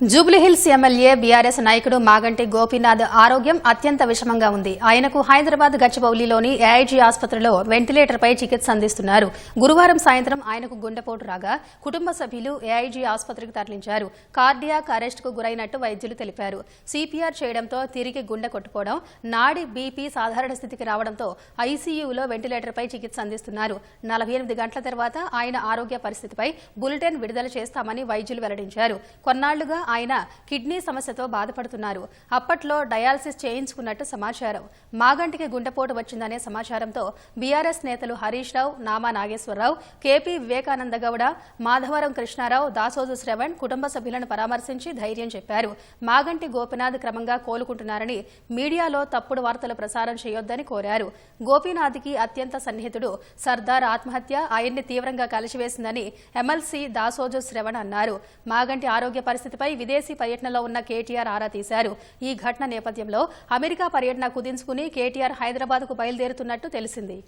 Jubilee Hills MLA BRS నాయకుడు మాగంటి గోపీనాథ్ ఆరోగ్యం అత్యంత విషమంగా ఉంది. ఆయనకు హైదరాబాద్ గచ్చిబౌలిలోని ఏఐజీ ఆసుపత్రిలో వెంటిలేటర్పై చికిత్స అందిస్తున్నారు. గురువారం సాయంత్రం ఆయనకు గుండెపోటు రాగా కుటుంబ సభ్యులు ఏఐజీ ఆసుపత్రికి తరలించారు. కార్డియాక్ అరెస్టుకు గురైనట్టు వైద్యులు తెలిపారు. సిపిఆర్ చేయడంతో తిరిగి గుండె కొట్టుకోవడం నాడి బీపీ సాధారణ స్థితికి రావడంతో ఐసీయూలో వెంటిలేటర్పై చికిత్స అందిస్తున్నారు. నలభై ఎనిమిది గంటల తర్వాత ఆయన ఆరోగ్య పరిస్థితిపై బులెటిన్ విడుదల చేస్తామని వైద్యులు వెల్లడించారు. కొన్నాళ్ళుగా ఆయన కిడ్నీ సమస్యతో బాధపడుతున్నారు. అప్పట్లో డయాలసిస్ చేయించుకున్నట్టు సమాచారం. మాగంటికి గుండెపోటు వచ్చిందనే సమాచారంతో బీఆర్ఎస్ నేతలు హరీష్ రావు నామా నాగేశ్వరరావు కేపీ వివేకానంద గౌడ మాధవరం కృష్ణారావు దాసోజు శ్రవణ్ కుటుంబ సభ్యులను పరామర్శించి ధైర్యం చెప్పారు. మాగంటి గోపినాథ్ క్రమంగా కోలుకుంటున్నారని మీడియాలో తప్పుడు వార్తలు ప్రసారం చేయొద్దని కోరారు. గోపీనాథ్కి అత్యంత సన్నిహితుడు సర్దార్ ఆత్మహత్య ఆయన్ని తీవ్రంగా కలిసివేసిందని ఎమ్మెల్సీ దాసోజు శ్రవణ్ అన్నారు. మాగంటి ఆరోగ్య పరిస్థితిపై విదేశీ పర్యటనలో ఉన్న కేటీఆర్ ఆరా తీశారు. ఈ ఘటన నేపథ్యంలో అమెరికా పర్యటన కుదించుకుని కేటీఆర్ హైదరాబాద్కు బయలుదేరుతున్నట్టు తెలిసింది.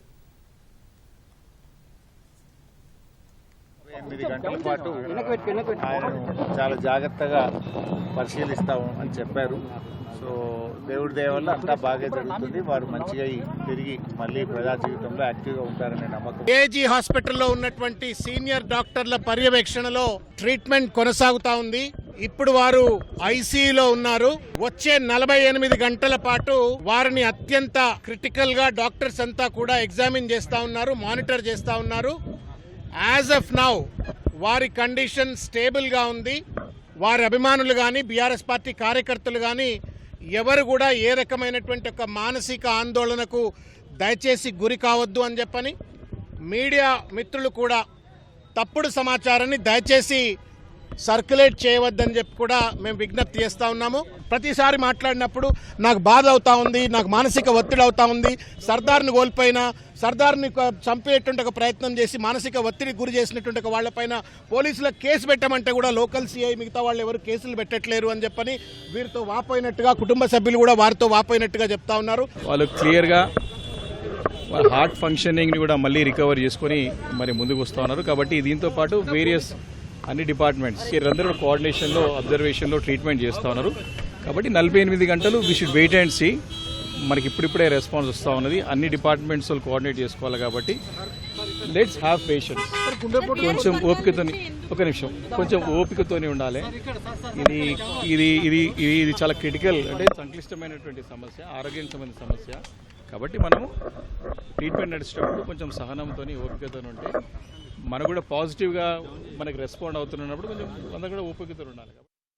ఎనిమిది గంటల పాటు ఆయన చాలా జాగ్రత్తగా పరిశీలిస్తాము అని చెప్పారు. సో దేవుడి దయ వల్ల అంతా బాగా జరుగుతుంది. వారు మంచిగా తిరిగి మళ్ళీ ప్రజా జీవితంలో యాక్టివ్గా ఉంటారనే నమ్మకం. ఏజీ హాస్పిటల్లో ఉన్నటువంటి సీనియర్ డాక్టర్ల పర్యవేక్షణలో ట్రీట్మెంట్ కొనసాగుతా ఉంది. ఇప్పుడు వారు ఐసీయూలో ఉన్నారు. వచ్చే నలభై ఎనిమిది గంటల పాటు వారిని అత్యంత క్రిటికల్గా డాక్టర్స్ అంతా కూడా ఎగ్జామిన్ చేస్తా ఉన్నారు మానిటర్ చేస్తా ఉన్నారు. యాజ్ ఆఫ్ నౌ వారి కండిషన్ స్టేబుల్గా ఉంది. వారి అభిమానులు కానీ బీఆర్ఎస్ పార్టీ కార్యకర్తలు కానీ ఎవరు కూడా ఏ రకమైనటువంటి ఒక మానసిక ఆందోళనకు దయచేసి గురి కావద్దు అని చెప్పని మీడియా మిత్రులు కూడా తప్పుడు సమాచారాన్ని దయచేసి సర్క్యులేట్ చేయవద్దని చెప్పి కూడా మేము విజ్ఞప్తి చేస్తూ ఉన్నాము. ప్రతిసారి మాట్లాడినప్పుడు నాకు బాధ అవుతా ఉంది నాకు మానసిక ఒత్తిడి అవుతా ఉంది. సర్దార్ని కోల్పోయినా సర్దార్ని చంపేటువంటి ఒక ప్రయత్నం చేసి మానసిక ఒత్తిడి గురి చేసినటువంటి ఒక వాళ్ళపైన పోలీసులకు కేసు పెట్టమంటే కూడా లోకల్ సిఐ మిగతా వాళ్ళు ఎవరు కేసులు పెట్టట్లేరు అని చెప్పని వీరితో వాపోయినట్టుగా కుటుంబ సభ్యులు కూడా వారితో వాపోయినట్టుగా చెప్తా ఉన్నారు. వాళ్ళు క్లియర్గా వాళ్ళ హార్ట్ ఫంక్షనింగ్ని కూడా మళ్ళీ రికవర్ చేసుకొని మరి ముందుకు వస్తూ ఉన్నారు. కాబట్టి దీంతో పాటు వేరియస్ అన్ని డిపార్ట్మెంట్స్ వీరందరూ కోఆర్డినేషన్లో అబ్జర్వేషన్లో ట్రీట్మెంట్ చేస్తూ ఉన్నారు. కాబట్టి నలభై ఎనిమిది గంటలు we should wait and see మనకి ఇప్పుడిప్పుడే రెస్పాన్స్ వస్తూ ఉన్నది. అన్ని డిపార్ట్మెంట్స్ వాళ్ళు కోఆర్డినేట్ చేసుకోవాలి కాబట్టి. లెట్స్ హ్యావ్ పేషెన్స్ కొంచెం ఓపికతోని ఒక నిమిషం. కొంచెం ఓపికతోని ఉండాలి. ఇది ఇది ఇది ఇది ఇది చాలా క్రిటికల్ అంటే సంక్లిష్టమైనటువంటి సమస్య ఆరోగ్యం సంబంధించిన సమస్య. కాబట్టి మనము ట్రీట్మెంట్ నడిచేటప్పుడు కొంచెం సహనంతో ఓపికతో ఉంటే మనం కూడా పాజిటివ్గా మనకి రెస్పాండ్ అవుతున్నప్పుడు కొంచెం అందరం కూడా ఓపికతో ఉండాలి.